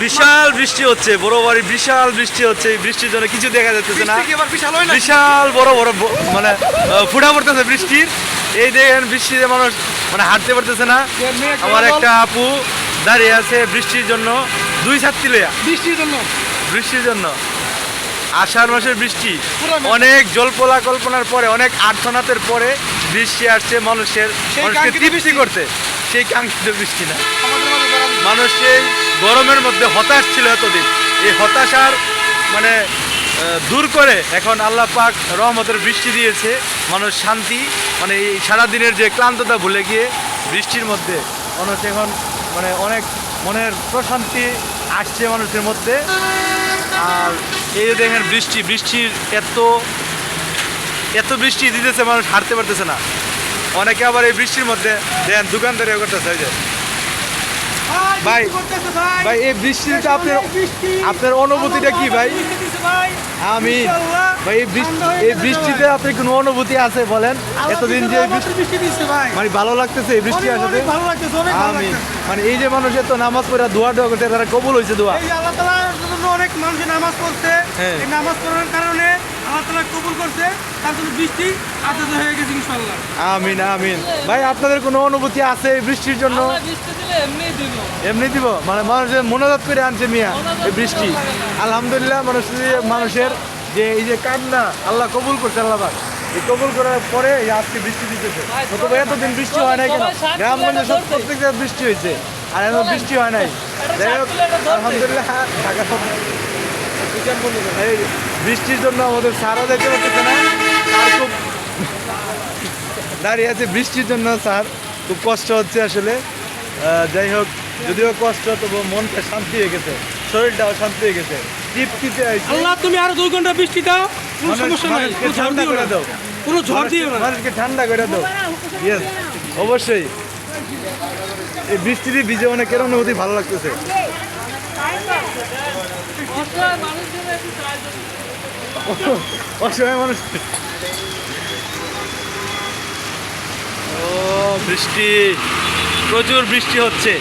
বিশাল বৃষ্টি হচ্ছে বড় বাড়ি বিশাল বৃষ্টি হচ্ছে এই বৃষ্টির জন্য কিছু দেখা যাচ্ছে না। বিশাল বড় বড় মানে ফুটা পড়তেছে বৃষ্টির। এই দেখেন বৃষ্টিতে মানুষ মানে হাঁটতে পারতেছে না। আমার একটা আপু দাঁড়িয়ে আছে বৃষ্টির জন্য দুই ছাত্রী লইয়া। বৃষ্টির জন্য? বৃষ্টির জন্য। আষাঢ় মাসের বৃষ্টি। অনেক জল্পলা কল্পনার পরে অনেক আর্থনাথের পরে বৃষ্টি আসছে মানুষের মানুষকে তৃপ্তি। করতে। সেই কাঙ্ক্ষিত বৃষ্টি না। আমাদের মাঝে যারা মানুষ সেই গরমের মধ্যে হতাশ ছিল এতদিন, এই হতাশার মানে দূর করে এখন আল্লাহ পাক রহমতের বৃষ্টি দিয়েছে, মানুষ শান্তি মানে এই সারাদিনের যে ক্লান্ততা ভুলে গিয়ে বৃষ্টির মধ্যে মানুষ এখন মানে অনেক মনের প্রশান্তি আসছে মানুষের মধ্যে। আর এই দেখেন বৃষ্টি বৃষ্টির এত এত বৃষ্টি দিতেছে মানুষ হারতে পারতেছে না। অনেকে আবার এই বৃষ্টির মধ্যে দেখেন দোকানদারি করতেছে ভাই, ভাই এই বৃষ্টিতে আপনার আপনার অনুভূতিটা কি ভাই? আমি ভাই এই বৃষ্টি এই বৃষ্টিতে। আপনার কোনো অনুভূতি আছে বলেন? এতদিন যে বৃষ্টি বৃষ্টি ভাই। মানে ভালো লাগতেছে এই বৃষ্টি অনেক, ভালো লাগতেছে আমি মানে এই যে মানুষের তো নামাজ পড়ে দোয়া দোয়া করতে তারা কবুল হয়েছে দোয়া। আল্লাহ তাআলার জন্য অনেক মানুষ নামাজ পড়ছে। হ্যাঁ। এই নামাজ পড়ার কারণে আল্লাহ তাআলা কবুল করছে। তার জন্য বৃষ্টি আদাত হয়ে গেছে ইনশাআল্লাহ। আমিন আমিন। ভাই আপনাদের কোনো অনুভূতি আছে এই বৃষ্টির জন্য? বৃষ্টি এমনি দিব। মানে মানুষের মনোজাত করে আনছে মিয়া এই বৃষ্টি। আলহামদুলিল্লাহ মানুষের মানুষের যে এই যে কান্না আল্লাহ কবুল করছে আল্লাহ এই কবুল করার পরে এই আজকে বৃষ্টি দিতেছে। এতদিন বৃষ্টি হয় নাই কেন? গ্রামগঞ্জে সব প্রত্যেক জায়গায় বৃষ্টি হয়েছে আর এখন বৃষ্টি হয় নাই। যাই হোক আলহামদুলিল্লাহ ঢাকা এই বৃষ্টির জন্য আমাদের সারা দেখতে পাচ্ছে না। খুব দাঁড়িয়ে আছে বৃষ্টির জন্য স্যার। খুব কষ্ট হচ্ছে আসলে। যাই হোক যদিও কষ্ট তবু মনটা শান্তি হয়ে গেছে। শরীরটাও শান্তি হয়ে গেছে। তৃপ্তিতে আইছে। আল্লাহ তুমি আরও দুই ঘণ্টা বৃষ্টি দাও কোনো সমস্যা নাই ঠান্ডা দিও করে না। দাও। কোনো ঝড় দিও না। মানুষকে ঠান্ডা করে দাও। ইয়েস অবশ্যই। এই বৃষ্টিতে ভিজে অনেক কেন অনুভূতি ভালো লাগতেছে। অসহায় মানুষ। ও বৃষ্টি। প্রচুর বৃষ্টি হচ্ছে।